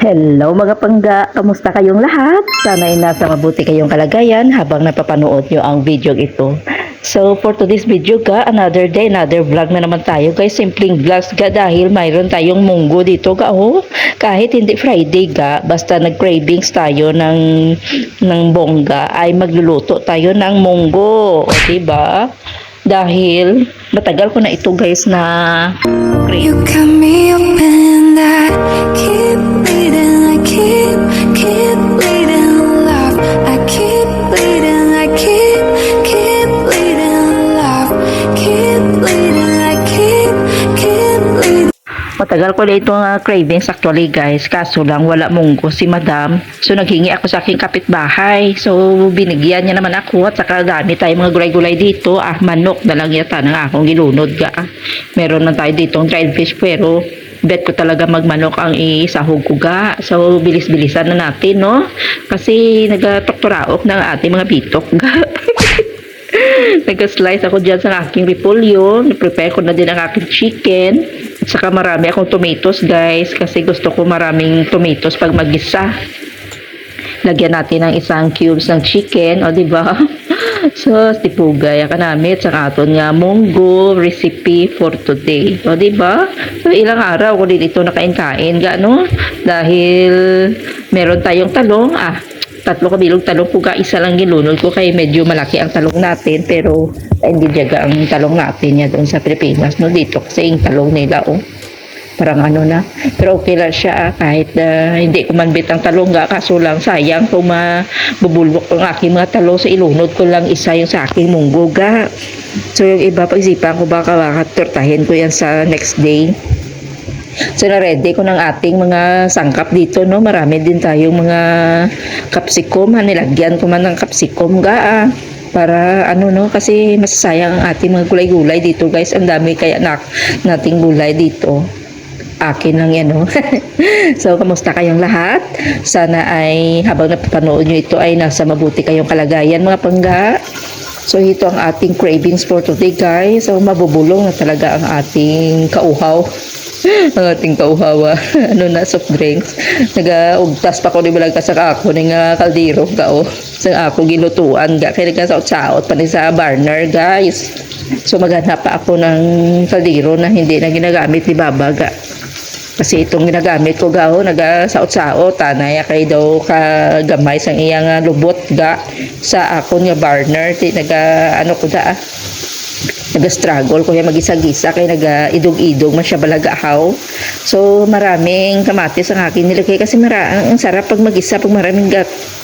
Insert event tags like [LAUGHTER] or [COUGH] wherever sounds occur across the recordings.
Hello mga pangga, kamusta kayong lahat? Sana ay nasa mabuti kayong kalagayan habang napapanood nyo ang video ito. So for today's video ka, another day, another vlog na naman tayo guys. Simpleng vlogs ga dahil mayroon tayong munggo dito ga oh. Kahit hindi Friday ga, basta nag-cravings tayo ng, ng bongga ay magluluto tayo ng munggo. O diba? Dahil matagal ko na ito guys na crave. You got me open, I keep Matagal ko na itong uh, cravings actually guys. Kaso lang wala munggo si madam. So naghingi ako sa aking kapitbahay. So binigyan niya naman ako at saka gamit tayo mga gulay-gulay dito. Ah manok na lang yata ng akong gilunod ga. Ah. Meron na tayo ditong dried fish pero bet ko talaga magmanok ang isahog ko ga. So bilis-bilisan na natin no. Kasi nagtoktoraok ng ating mga bitok ga. [LAUGHS] Nag-slice ako dyan sa aking repolyo. Prepare ko na din ang aking chicken. At saka marami akong tomatoes guys. Kasi gusto ko maraming tomatoes pag magisa. Lagyan natin ng isang cubes ng chicken. O, di ba? [LAUGHS] So, tipugay ka namin sa aton nga munggo recipe for today. O, di ba? So, ilang araw ko din ito nakain-kain. Gano? Dahil meron tayong talong. Ah, tatlo kabilog talong po ka isa lang ginunod ko kay medyo malaki ang talong natin pero hindi jaga ang talong natin ya doon sa Pilipinas no? Dito kasi yung talong nila oh. Parang ano na. Pero okay lang siya ah, kahit ah, hindi ko man bit ang talong ga kaso lang sayang kung mabubulwak ang aking mga talong. Sa ilunod ko lang isa yung sa aking munggo ga. So yung iba pag-isipan ko baka baka tortahin ko yan sa next day. So na-ready ko ng ating mga sangkap dito no. Marami din tayong mga capsicum. Ha, nilagyan ko man ng capsicum ga ah. Para ano no kasi masasayang ang ating mga gulay-gulay dito guys. Ang dami kaya na, nating gulay dito. Akin lang yan no. [LAUGHS] so kamusta kayong lahat? Sana ay habang napapanood nyo ito ay nasa mabuti kayong kalagayan mga pangga. So ito ang ating cravings for today guys. So mabubulong na talaga ang ating kauhaw. [LAUGHS] ang ating kauhawa. [LAUGHS] ano na, soft drinks. Nagaugtas pa ko ni balag ka sa ako ng uh, kaldero ka o. Sa ako gilutuan ga. Kaya nagkasaot-saot pa ni sa burner guys. So maghanap pa ako ng kaldero na hindi na ginagamit ni Baba ga. Kasi itong ginagamit ko ga o, nagasaot-saot, tanay kay daw kagamay sang iyang lubot ga sa ako nga burner. Ti, naga, ano ko da ah nag-struggle ko kaya mag-isa-gisa kaya nag-idog-idog man siya balagahaw. So maraming kamatis ang akin nilagay kasi mara ang sarap pag mag-isa pag maraming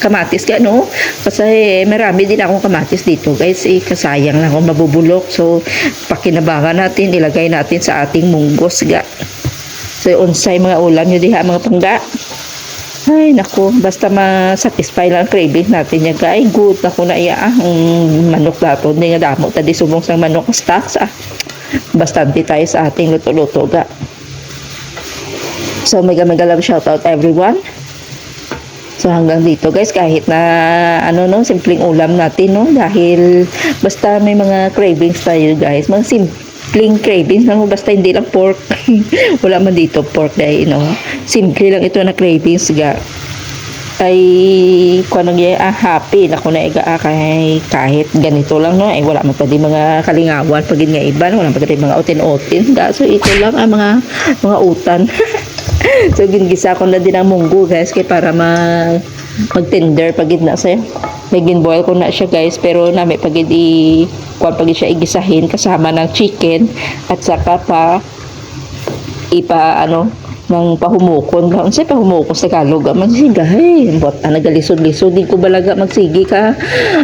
kamatis ka no. Kasi marami din akong kamatis dito guys eh kasayang lang ako mabubulok. So pakinabangan natin ilagay natin sa ating munggos ga. So unsay mga ulam nyo diha mga pangga. Ay, naku, basta ma-satisfy lang ang cravings natin niya, guys. Good ako na iya, ah, ang manok dato. Hindi nga damo, tadi subong sa manok stocks, ah. Bastante tayo sa ating luto-luto, ga. So, mega mega love shoutout everyone. So, hanggang dito, guys, kahit na, ano, no, simpleng ulam natin, no, dahil basta may mga cravings tayo, guys. Mga simpleng cravings lang, basta hindi lang pork. [LAUGHS] Wala man dito pork dahil, no. Simple lang ito na cravings, ga. Ay, kung anong ah, happy na ko na iga ah, kahit, kahit ganito lang, no, ay wala man di mga kalingawan, pag nga iba, no, wala pa di mga utin-utin, ga. So, ito lang ang mga, mga utan. [LAUGHS] so, gingisa ko na din ang munggo, guys, kay para mag, mag-tender pag na sa'yo. May ginboil ko na siya, guys, pero nami pag i, kung pag siya igisahin kasama ng chicken at saka pa ipa ano ng pahumukon ka unsay pahumukon sa Tagalog magsiga hey bot ah, nagalisod-lisod di ko balaga magsigi ka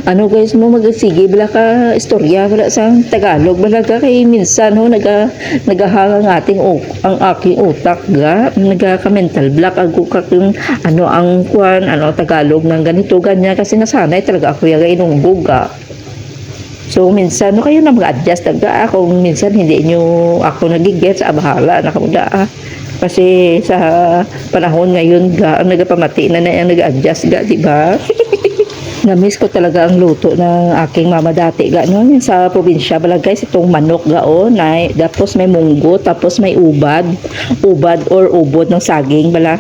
ano guys mo magsigi bala ka istorya wala sa Tagalog balaga kay minsan ho naga nagahang ang ating uk, ang aking utak ga naga ka mental block ako ka kung ano ang kwan ano Tagalog ng ganito ganyan kasi nasanay talaga ako yung inungbog ga So, minsan, no, kayo na mag-adjust talaga. Kung minsan, hindi nyo ako nagigets, ah, bahala na kamo da. ah. Kasi sa panahon ngayon, ga, ang nagapamati na na yung nag-adjust ga, di ba? [LAUGHS] Na-miss ko talaga ang luto ng aking mama dati ga no Yung sa probinsya bala guys itong manok ga o na tapos may munggo tapos may ubad ubad or ubod ng saging bala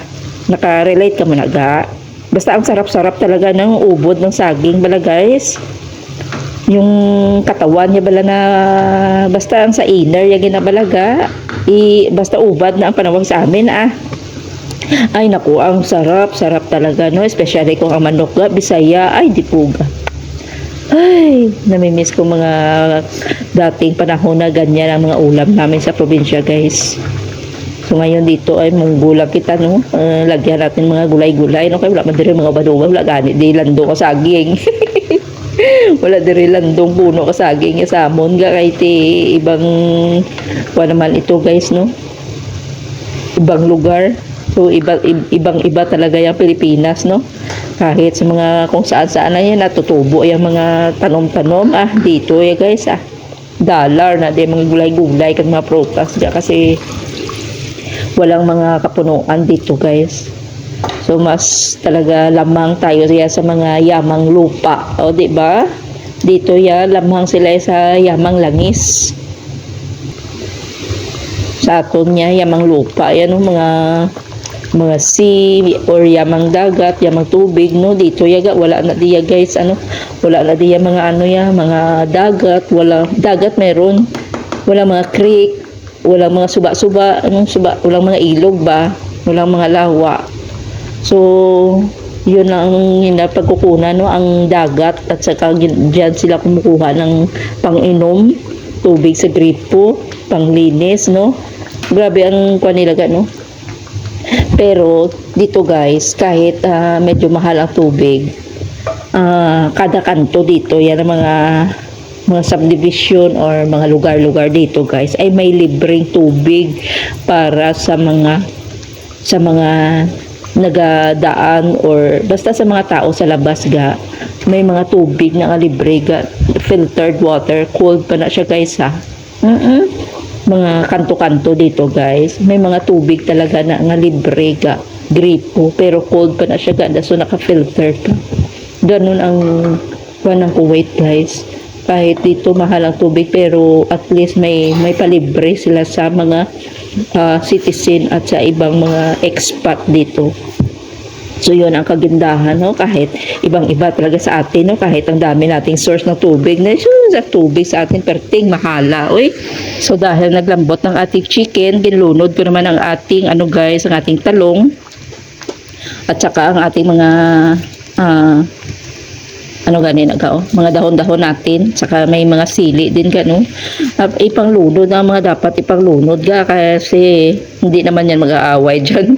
Naka-relate ka mo na ga. Basta ang sarap-sarap talaga ng ubod ng saging bala guys. Yung katawan niya bala na basta ang sa inner yung ginabalaga. I, basta ubad na ang panawag sa amin ah. Ay naku, ang sarap, sarap talaga no. Especially kung ang manok ga, bisaya, ay di puga. Ay, namimiss ko mga dating panahon na ganyan ang mga ulam namin sa probinsya guys. So ngayon dito ay munggulang kita no. Uh, lagyan natin mga gulay-gulay no kay wala man diri mga baduga wala gani di lando ka saging. [LAUGHS] [LAUGHS] wala diri landong puno ka saging ya samon ga kay ti ibang kuha naman ito guys no. Ibang lugar. So iba ibang iba talaga yung Pilipinas no. Kahit sa mga kung saan saan na yan natutubo yung mga tanom-tanom ah dito ya guys ah. Dollar na di mga gulay-gulay kag mga prutas kasi walang mga kapunuan dito guys. So mas talaga lamang tayo riya sa mga yamang lupa. O di ba? Dito ya lamang sila sa yamang langis. Sa aton niya yamang lupa. Yan ang mga mga sea or yamang dagat, yamang tubig no? Dito yaga wala na diya guys. Ano? Wala na diya mga ano ya mga dagat. Wala dagat meron. Wala mga creek. Walang mga suba-suba, anong suba, walang mga ilog ba, walang mga lawa. So, yun ang hinapagkukunan, no, ang dagat at saka dyan sila kumukuha ng pang-inom, tubig sa gripo, panglinis, no. Grabe ang kanilaga, no. Pero dito guys, kahit ah, medyo mahal ang tubig, ah, kada kanto dito, yan ang mga mga subdivision or mga lugar-lugar dito guys ay may libreng tubig para sa mga sa mga nagadaan or basta sa mga tao sa labas ga may mga tubig na libre ga filtered water cold pa na siya guys ha? Mm mga kanto-kanto dito guys. May mga tubig talaga na nga libre ga gripo pero cold pa na siya ga so naka-filter pa. Ganun ang kuha ng Kuwait guys. Kahit dito mahal ang tubig pero at least may may palibre sila sa mga ah, citizen at sa ibang mga expat dito. So yun ang kagandahan no? Kahit ibang iba talaga sa atin no? Kahit ang dami nating source ng tubig na sure, sa tubig sa atin perting mahala oy. So dahil naglambot ng ating chicken, ginlunod ko naman ang ating ano guys, ang ating talong at saka ang ating mga ah, ano gani na kao, mga dahon-dahon natin, saka may mga sili din gano. Ipanglunod na mga dapat ipanglunod ga kasi hindi naman yan mag-aaway [LAUGHS] dyan.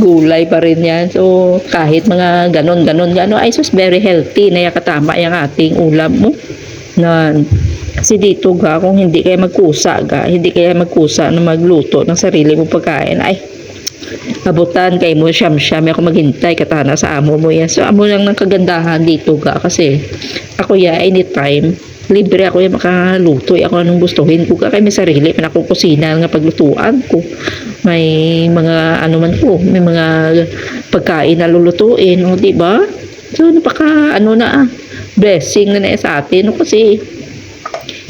Gulay pa rin yan. So, kahit mga ganon-ganon gano, ay sus very healthy na yakatama yung ating ulam mo. Na, kasi dito ga, kung hindi kaya magkusa ga, hindi kaya magkusa na magluto ng sarili mo pagkain, ay, abutan kay mo siyam siyam ako maghintay katana sa amo mo yan. So amo lang ng kagandahan dito ga. Kasi ako ya anytime libre ako yung makaluto ako anong gustuhin ko ka kay may sarili man kusina nga paglutuan ko. May mga ano man ko may mga pagkain na lulutuin o di ba? So napaka ano na ah, blessing na na sa atin no? kasi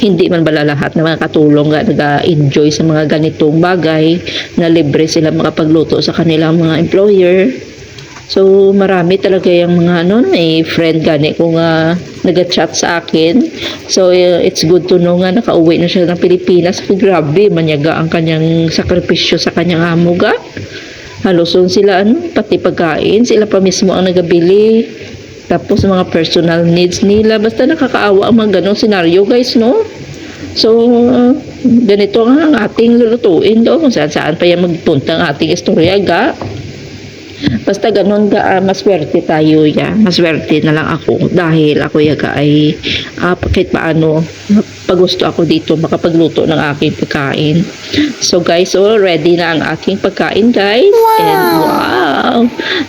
hindi man bala lahat ng mga katulong nga nag-enjoy sa mga ganitong bagay na libre sila makapagluto sa kanilang mga employer. So, marami talaga yung mga ano, may friend gani ko nga nag-chat sa akin. So, uh, it's good to know nga nakauwi na siya ng Pilipinas. Grabe, manyaga ang kanyang sakripisyo sa kanyang amo ga. Haluson sila ano, pati pagkain, sila pa mismo ang nagabili. Tapos mga personal needs nila. Basta nakakaawa ang mga ganong senaryo guys, no? So, uh, ganito ang ating lulutuin doon. Kung saan saan pa yan magpunta ang ating istorya ga. Basta ganun ga, ah, maswerte tayo ya. Maswerte na lang ako. Dahil ako yaga ay uh, kahit paano pagusto ako dito makapagluto ng aking pagkain. So guys, so ready na ang aking pagkain guys. And wow!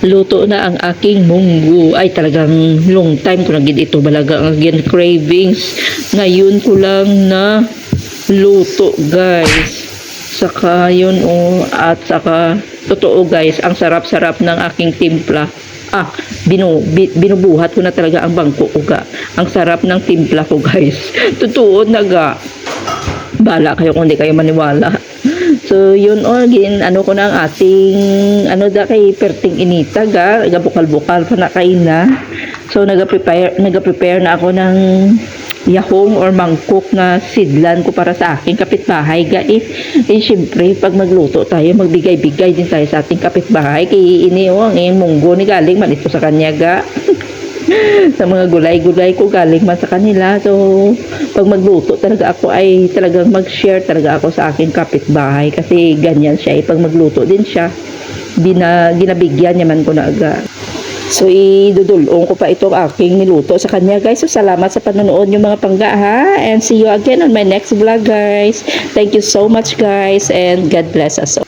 Luto na ang aking munggo. Ay talagang long time ko na gid ito balaga ang again cravings. Ngayon ko lang na luto guys. Saka yun oh, at saka totoo guys, ang sarap-sarap ng aking timpla. Ah, binu, bi, binubuhat ko na talaga ang bangko ko ga. Ang sarap ng timpla ko guys. [LAUGHS] Totoo na ga. Bala kayo kung hindi kayo maniwala. [LAUGHS] So, yun o, gin, ano ko na ang ating, ano da kay perting inita ga, gabukal-bukal pa na kay na. So, naga-prepare, naga-prepare na ako ng yahong or mangkok na sidlan ko para sa aking kapitbahay ga eh, syempre pag magluto tayo magbigay-bigay din tayo sa ating kapitbahay kay ini o ang munggo ni galing man ito sa kanya ga [LAUGHS] sa mga gulay-gulay ko galing man sa kanila. So, pag magluto talaga ako ay talagang mag-share talaga ako sa aking kapitbahay kasi ganyan siya. Eh, pag magluto din siya, bina, ginabigyan niya man ko na aga. So, idudulong ko pa itong aking niluto sa kanya, guys. So, salamat sa panonood yung mga pangga, ha? And see you again on my next vlog, guys. Thank you so much, guys. And God bless us all.